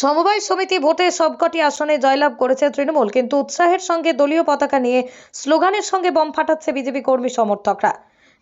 সমবায় সমিতি ভোটে সবকটি আসনে জয়লাভ করেছে তৃণমূল, কিন্তু উৎসাহের সঙ্গে দলীয় পতাকা নিয়ে স্লোগানের সঙ্গে বম ফাটাচ্ছে বিজেপি কর্মী সমর্থকরা।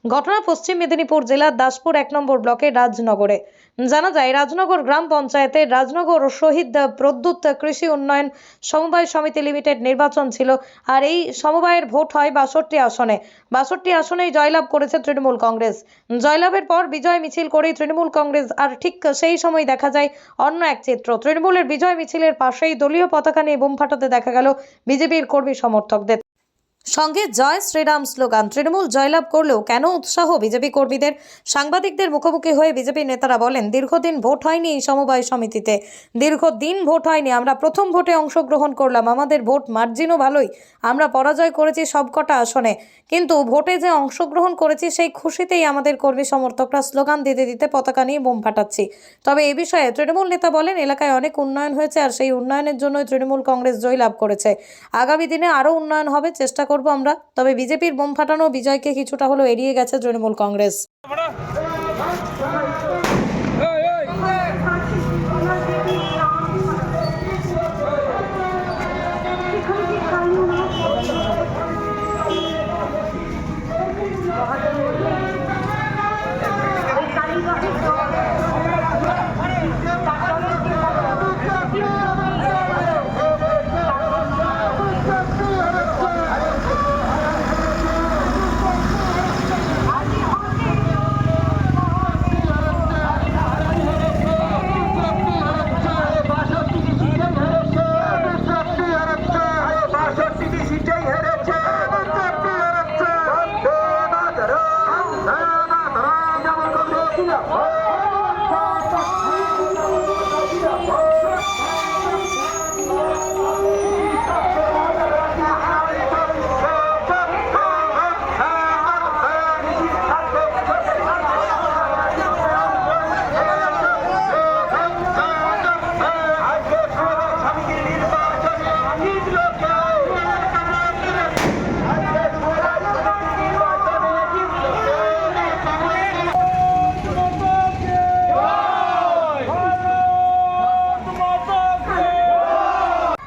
ঘটনা পশ্চিম মেদিনীপুর জেলার দাসপুর এক নম্বর ব্লকের রাজনগরে। জানা যায়, রাজনগর গ্রাম পঞ্চায়েতের রাজনগর ও শহীদ প্রদ্যুৎ কৃষি উন্নয়ন সমবায় সমিতি লিমিটেড নির্বাচন ছিল আর এই সমবায়ের ভোট হয় বাষট্টি আসনে। বাষট্টি আসনেই জয়লাভ করেছে তৃণমূল কংগ্রেস। জয়লাভের পর বিজয় মিছিল করেই তৃণমূল কংগ্রেস আর ঠিক সেই সময় দেখা যায় অন্য এক চিত্র। তৃণমূলের বিজয় মিছিলের পাশেই দলীয় পতাকা নিয়ে বোম ফাটাতে দেখা গেল বিজেপির কর্মী সমর্থকদের। সঙ্গে জয় শ্রীরাম স্লোগান। তৃণমূল জয়লাভ করলেও কেন উৎসাহ বিজেপি কর্মীদের? সাংবাদিকদের মুখোমুখি হয়ে বিজেপি নেতারা বলেন, দীর্ঘদিন ভোট হয়নি এই সমবায় সমিতিতে। দীর্ঘদিন ভোট হয়নি, আমরা প্রথম ভোটে অংশগ্রহণ করলাম, আমাদের ভোট মার্জিনও ভালোই, আমরা পরাজয় করেছি সবকটা আসনে। কিন্তু ভোটে যে অংশগ্রহণ করেছি, সেই খুশিতেই আমাদের কর্মী সমর্থকরা স্লোগান দিতে দিতে পতাকা নিয়ে বোম ফাটাচ্ছি। তবে এ বিষয়ে তৃণমূল নেতা বলেন, এলাকায় অনেক উন্নয়ন হয়েছে আর সেই উন্নয়নের জন্যই তৃণমূল কংগ্রেস জয়লাভ করেছে। আগামী দিনে আরও উন্নয়ন হবে, চেষ্টা করব আমরা। তবে বিজেপির বোম ফাটানো বিজয়কে কিছুটা হলেও এড়িয়ে গেছে Trinamool Congress. Let's do that.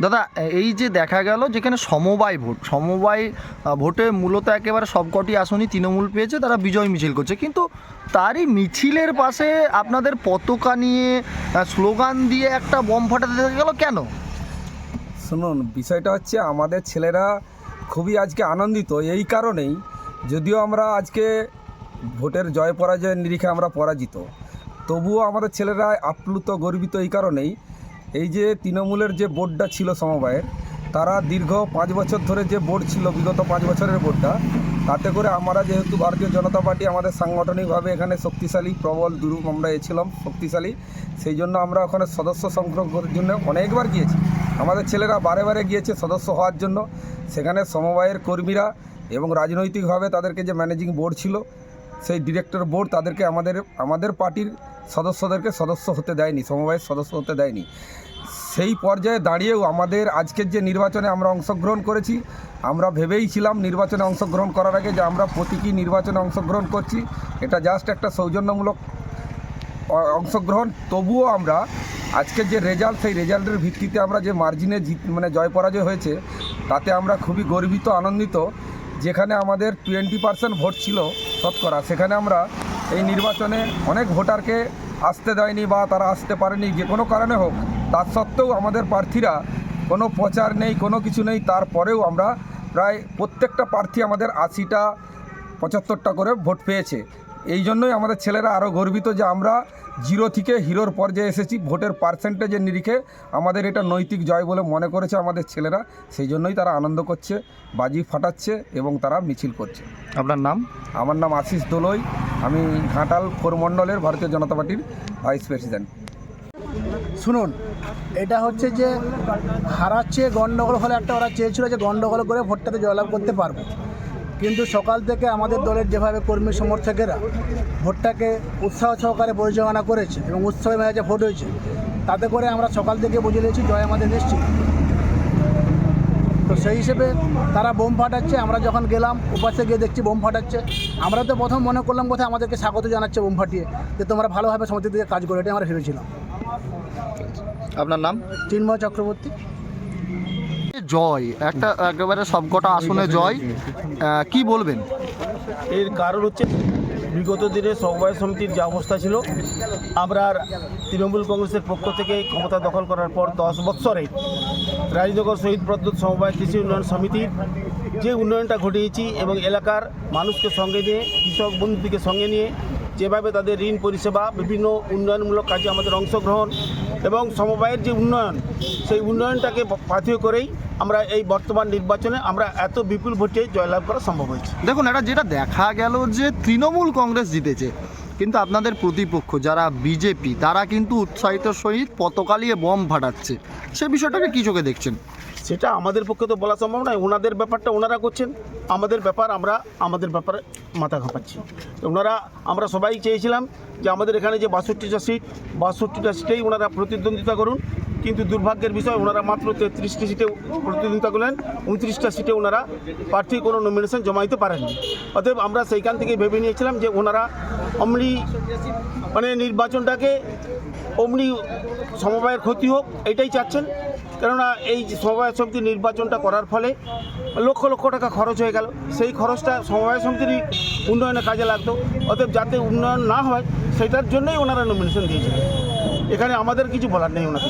দাদা, এই যে দেখা গেল যেখানে সমবায় ভোট, সমবায় ভোটে মূলত একেবারে সবকটি আসনই তৃণমূল পেয়েছে, তারা বিজয় মিছিল করছে। কিন্তু তারই মিছিলের পাশে আপনাদের পতাকা নিয়ে স্লোগান দিয়ে একটা বম ফাটাতে দেখা গেল কেন? শুনুন, বিষয়টা হচ্ছে আমাদের ছেলেরা খুবই আজকে আনন্দিত, এই কারণেই যদিও আমরা আজকে ভোটের জয় পরাজয়ের নিরিখে আমরা পরাজিত। তবুও আমাদের ছেলেরা আপ্লুত, গর্বিত এই কারণেই এই যে তৃণমূলের যে বোর্ডটা ছিল সমবায়ের, তারা দীর্ঘ পাঁচ বছর ধরে যে বোর্ড ছিল, বিগত পাঁচ বছরের বোর্ডটা, তাতে করে আমরা যেহেতু ভারতীয় জনতা পার্টি আমাদের সাংগঠনিকভাবে এখানে শক্তিশালী, প্রবল, দুরূপ আমরা এছিলাম শক্তিশালী। সেই জন্য আমরা ওখানে সদস্য সংগ্রহ করার জন্য অনেকবার গিয়েছি। আমাদের ছেলেরা বারে বারে গিয়েছে সদস্য হওয়ার জন্য। সেখানে সমবায়ের কর্মীরা এবং রাজনৈতিকভাবে তাদেরকে যে ম্যানেজিং বোর্ড ছিল সেই ডিরেক্টর বোর্ড তাদেরকে আমাদের আমাদের পার্টির সদস্যদেরকে সদস্য হতে দেয়নি, সমবায়ের সদস্য হতে দেয়নি। সেই পর্যায়ে দাঁড়িয়েও আমাদের আজকের যে নির্বাচনে আমরা অংশগ্রহণ করেছি, আমরা ভেবেই ছিলাম নির্বাচনে অংশগ্রহণ করার আগে যে আমরা প্রতীকী নির্বাচনে অংশগ্রহণ করছি, এটা জাস্ট একটা সৌজন্যমূলক অংশগ্রহণ। তবুও আমরা আজকের যে রেজাল্ট সেই রেজাল্টের ভিত্তিতে আমরা যে মার্জিনে জিত মানে জয় পরাজয় হয়েছে, তাতে আমরা খুবই গর্বিত, আনন্দিত। যেখানে আমাদের টোয়েন্টি পার্সেন্ট ভোট ছিল শতকরা, সেখানে আমরা এই নির্বাচনে অনেক ভোটারকে আসতে দেয়নি বা তারা আসতে পারেনি, যে কোনো কারণে হোক। তার সত্ত্বেও আমাদের প্রার্থীরা কোনো প্রচার নেই, কোনো কিছু নেই, তারপরেও আমরা প্রায় প্রত্যেকটা প্রার্থী আমাদের আশিটা, পঁচাত্তরটা করে ভোট পেয়েছে। এই জন্যই আমাদের ছেলেরা আরও গর্বিত যে আমরা জিরো থেকে হিরোর পর্যায়ে এসেছি। ভোটের পার্সেন্টেজের নিরিখে আমাদের এটা নৈতিক জয় বলে মনে করেছে আমাদের ছেলেরা। সেই জন্যই তারা আনন্দ করছে বাজি ফাটাচ্ছে এবং তারা মিছিল করছে। আপনার নাম? আমার নাম আশিস দোলই। আমি ঘাটাল কোরমণ্ডলের ভারতীয় জনতা পার্টির ভাইস প্রেসিডেন্ট। শুনুন এটা হচ্ছে যে হারাচ্ছে গণ্ডগোল হলে একটা ওরা চেয়েছিল যে গণ্ডগোল করে ভোটটাতে জয়লাভ করতে পারব। কিন্তু সকাল থেকে আমাদের দলের যেভাবে কর্মী সমর্থকেরা ভোটটাকে উৎসাহ সহকারে পরিচালনা করেছে এবং উৎসবে মেজাজে ভোট হয়েছে তাতে করে আমরা সকাল থেকে বুঝে নিয়েছি জয় আমাদের নিশ্চিত। তো সেই হিসেবে তারা বোম ফাটাচ্ছে আমরা যখন গেলাম উপাসে গিয়ে দেখছি বোম ফাটাচ্ছে। আমরা তো প্রথম মনে করলাম কোথায় আমাদেরকে স্বাগত জানাচ্ছে বোম ফাটিয়ে যে তোমরা ভালোভাবে সমিতির দিকে কাজ করো এটাই আমরা ভেবেছিলাম। আপনার নাম? চিন্ময় চক্রবর্তী। জয়, একটা একেবারে সবকটা আসনে জয় কি বলবেন? এর কারণ হচ্ছে বিগত দিনে সমবায় সমিতির যে অবস্থা ছিল, আমরা তৃণমূল কংগ্রেসের পক্ষ থেকে ক্ষমতা দখল করার পর দশ বৎসরে রাজনগর শহীদ প্রদ্যুৎ সমবায় কৃষি উন্নয়ন সমিতির যে উন্নয়নটা ঘটিয়েছি এবং এলাকার মানুষকে সঙ্গে নিয়ে, কৃষক বন্ধুদিকে সঙ্গে নিয়ে যেভাবে তাদের ঋণ পরিষেবা বিভিন্ন উন্নয়নমূলক কাজে আমাদের অংশগ্রহণ এবং সমবায়ের যে উন্নয়ন সেই উন্নয়নটাকে পাথেয় করেই আমরা এই বর্তমান নির্বাচনে আমরা এত বিপুল ভোটে জয়লাভ করা সম্ভব হয়েছে। দেখুন এটা যেটা দেখা গেল যে তৃণমূল কংগ্রেস জিতেছে কিন্তু আপনাদের প্রতিপক্ষ যারা বিজেপি তারা কিন্তু উৎসাহিত সহিত পতকালিয়ে বম ফাটাচ্ছে। সে বিষয়টাকে কি চোখে দেখছেন? সেটা আমাদের পক্ষে তো বলা সম্ভব নয় ওনাদের ব্যাপারটা ওনারা করছেন। আমাদের ব্যাপার আমরা আমাদের ব্যাপারে মাথা ঘাপাচ্ছি ওনারা, আমরা সবাই চেয়েছিলাম যে আমাদের এখানে যে বাষট্টিটা সিট বাষট্টিটা সিটেই ওনারা প্রতিদ্বন্দ্বিতা করুন। কিন্তু দুর্ভাগ্যের বিষয়, ওনারা মাত্র তেত্রিশটি সিটে প্রতিদ্বন্দ্বিতা করলেন। উনত্রিশটা সিটে ওনারা প্রার্থী কোনো নমিনেশন জমা দিতে পারেননি। অতএব আমরা সেইখান থেকে ভেবে নিয়েছিলাম যে ওনারা অমনি মানে নির্বাচনটাকে অমনি সমবায়ের ক্ষতি হোক, এটাই চাচ্ছেন। কেননা এই সমবায় সমিতির নির্বাচনটা করার ফলে লক্ষ লক্ষ টাকা খরচ হয়ে গেল। সেই খরচটা সমবায় সমিতিরই উন্নয়নে কাজে লাগতো। অতএব যাতে উন্নয়ন না হয় সেটার জন্যই ওনারা নমিনেশন দিয়েছিলেন। এখানে আমাদের কিছু বলার নেই ওনাকে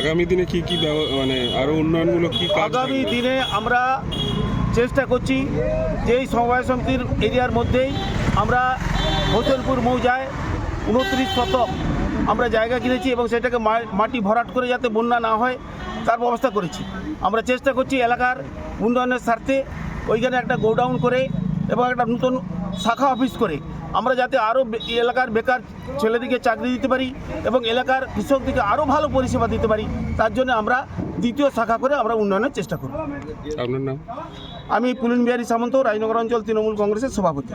আগামী দিনে কি কি মানে আরও উন্নয়নমূলক কি আগামী দিনে আমরা চেষ্টা করছি যে এই সমবায় সমিতির এরিয়ার মধ্যেই আমরা হোসেনপুর মৌজায় উনত্রিশ শতক আমরা জায়গা কিনেছি এবং সেটাকে মাটি ভরাট করে যাতে বন্যা না হয় তার ব্যবস্থা করেছি। আমরা চেষ্টা করছি এলাকার উন্নয়নের স্বার্থে ওইখানে একটা গোডাউন করে এবং একটা নতুন শাখা অফিস করে আমরা যাতে আরও এলাকার বেকার ছেলেদিকে চাকরি দিতে পারি এবং এলাকার কৃষকদিকে আরও ভালো পরিষেবা দিতে পারি তার জন্য আমরা দ্বিতীয় শাখা করে আমরা উন্নয়নের চেষ্টা করব। আপনার নাম? আমি পুলিন বিহারী সামন্ত রাজনগর অঞ্চল তৃণমূল কংগ্রেসের সভাপতি।